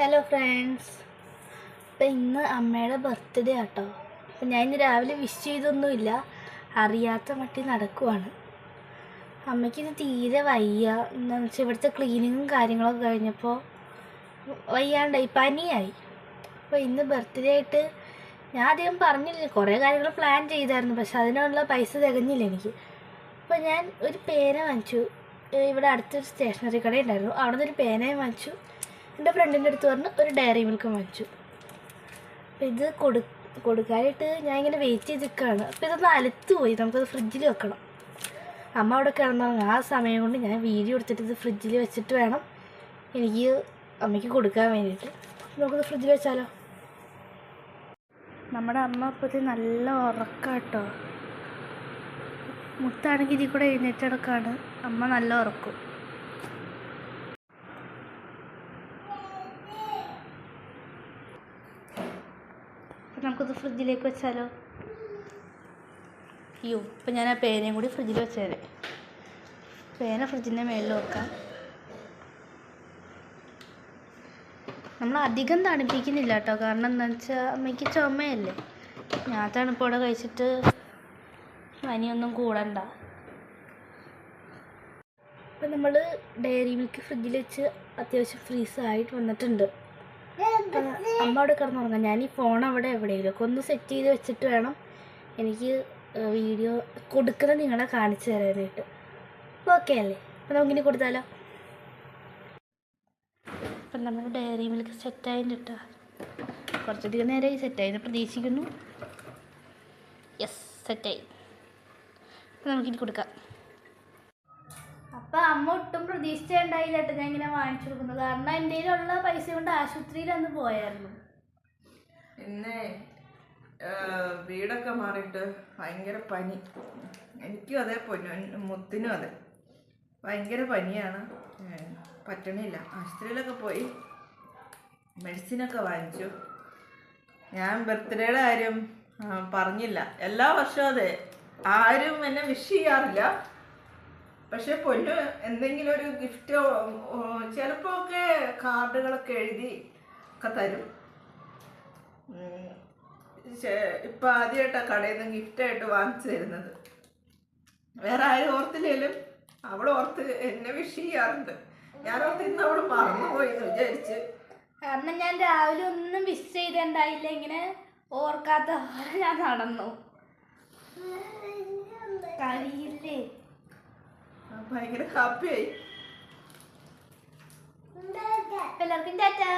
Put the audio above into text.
Hello friends അപ്പം ഇന്ന് അമ്മയുടെ ബർത്ത്ഡേ ആട്ടോ. അപ്പം ഞാൻ ഇന്ന് രാവിലെ വിഷ് ചെയ്തൊന്നുമില്ല. അറിയാത്ത മട്ടി നടക്കുവാണ്. അമ്മയ്ക്ക് ഇത് തീരെ വയ്യ. എന്താണെന്ന് വെച്ചാൽ ഇവിടുത്തെ ക്ലീനിങ്ങും കാര്യങ്ങളൊക്കെ കഴിഞ്ഞപ്പോൾ വയ്യാണ്ടായി പനിയായി. അപ്പോൾ ഇന്ന് ബർത്ത്ഡേ ആയിട്ട് ഞാൻ അധികം പറഞ്ഞില്ല. കുറേ കാര്യങ്ങൾ പ്ലാൻ ചെയ്തായിരുന്നു. പക്ഷെ അതിനുള്ള പൈസ തികഞ്ഞില്ല എനിക്ക്. അപ്പോൾ ഞാൻ ഒരു പേന വാങ്ങിച്ചു. ഇവിടെ അടുത്തൊരു സ്റ്റേഷനറി കട ഉണ്ടായിരുന്നു അവിടെ നിന്ന് ഒരു പേനയും വാങ്ങിച്ചു. എന്റെ ഫ്രണ്ടിന്റെ അടുത്ത് പറഞ്ഞ് ഒരു ഡയറി മിൽക്കും വാങ്ങിച്ചു. അപ്പോൾ ഇത് കൊടു കൊടുക്കാനായിട്ട് ഞാൻ ഇങ്ങനെ വെയിറ്റ് ചെയ്ത് നിൽക്കുകയാണ് അപ്പോൾ ഇതൊന്ന് അലത്ത് പോയി നമുക്കത് ഫ്രിഡ്ജിൽ വെക്കണം. അമ്മ അവിടെ കിടന്നിറങ്ങും ആ സമയം കൊണ്ട് ഞാൻ വീഡിയോ എടുത്തിട്ട് ഇത് ഫ്രിഡ്ജിൽ വെച്ചിട്ട് വേണം എനിക്ക് അമ്മയ്ക്ക് കൊടുക്കാൻ വേണ്ടിയിട്ട്. നമുക്കത് ഫ്രിഡ്ജിൽ വെച്ചാലോ? നമ്മുടെ അമ്മ ഇപ്പോഴത്തെ നല്ല ഉറക്കം കേട്ടോ മുത്താണെങ്കിൽ ഇതിൽ കൂടെ എഴുന്നേറ്റ് കിടക്കാണ്. അമ്മ നല്ല ഉറക്കും. അപ്പം നമുക്കത് ഫ്രിഡ്ജിലേക്ക് വെച്ചാലോ? അയ്യോ ഇപ്പം ഞാൻ ആ പേനയും കൂടി ഫ്രിഡ്ജിൽ വെച്ചേരെ പേന ഫ്രിഡ്ജിന്റെ മേളിൽ വെക്കാം. നമ്മൾ അധികം തണുപ്പിക്കുന്നില്ല കേട്ടോ. കാരണം എന്താ വെച്ചാൽ അമ്മയ്ക്ക് ചുമയല്ലേ. ഞാൻ തണുപ്പോടെ കഴിച്ചിട്ട് പനിയൊന്നും കൂടണ്ട. ഇപ്പം നമ്മൾ ഡയറി മിൽക്ക് ഫ്രിഡ്ജിൽ വെച്ച് അത്യാവശ്യം ഫ്രീസായിട്ട് വന്നിട്ടുണ്ട്. അമ്മ അവിടെ കിടന്നുറങ്ങാം. ഞാൻ ഈ ഫോൺ അവിടെ എവിടെയെങ്കിലുമൊക്കെ ഒന്ന് സെറ്റ് ചെയ്ത് വെച്ചിട്ട് വേണം എനിക്ക് വീഡിയോ കൊടുക്കുന്നത് നിങ്ങളെ കാണിച്ചു തരാനായിട്ട്. ഓക്കെ അല്ലേ? അപ്പം നമുക്കിനി കൊടുത്താലോ? അപ്പം നമ്മൾ ഡയറി മിൽക്ക് സെറ്റായി കിട്ടുക കുറച്ചധികം നേരമായി സെറ്റായി പ്രതീക്ഷിക്കുന്നു. യെസ് സെറ്റായി അപ്പം നമുക്കിനി കൊടുക്കാം. അപ്പം അമ്മ ഒട്ടും പ്രതീക്ഷിച്ചുണ്ടായില്ല കേട്ടോ ഞാൻ ഇങ്ങനെ വാങ്ങിച്ചു കൊടുക്കുന്നത്. കാരണം എന്റെ കയ്യിലുള്ള പൈസ കൊണ്ട് ആശുപത്രിയിൽ അന്ന് പോയായിരുന്നു. പിന്നെ വീടൊക്കെ മാറിയിട്ട് ഭയങ്കര പനി. എനിക്കും അതെ പൊന്നു മുത്തിനും അതെ. ഭയങ്കര പനിയാണ്. പറ്റണില്ല. ആശുപത്രിയിലൊക്കെ പോയി മെഡിസിനൊക്കെ വാങ്ങിച്ചു. ഞാൻ ബർത്ത്ഡേയുടെ കാര്യം പറഞ്ഞില്ല. എല്ലാ വർഷവും അതെ. ആരും എന്നെ വിഷ് ചെയ്യാറില്ല. പക്ഷെ പൊന്നു എന്തെങ്കിലും ഒരു ഗിഫ്റ്റ് ചിലപ്പോൾ ഒക്കെ കാർഡുകളൊക്കെ എഴുതി ഒക്കെ തരും. ഇപ്പം ആദ്യമായിട്ടാണ് കടയിൽ നിന്ന് ഗിഫ്റ്റായിട്ട് വാങ്ങിച്ചു തരുന്നത്. വേറെ ആരും ഓർത്തില്ലേലും അവൾ ഓർത്ത് എന്നെ വിഷ് ചെയ്യാറുണ്ട്. ഞാൻ ഓർത്ത് ഇന്ന് അവൾ മറന്നുപോയി എന്ന് വിചാരിച്ച്. കാരണം ഞാൻ രാവിലെ ഒന്നും വിഷ് ചെയ്തിട്ടുണ്ടായില്ല ഇങ്ങനെ ഓർക്കാത്ത ഞാൻ നടന്നു കഴിയില്ലേ ആ, ഭയങ്കര ഹാപ്പിയായി എല്ലാവർക്കും ടാറ്റാ.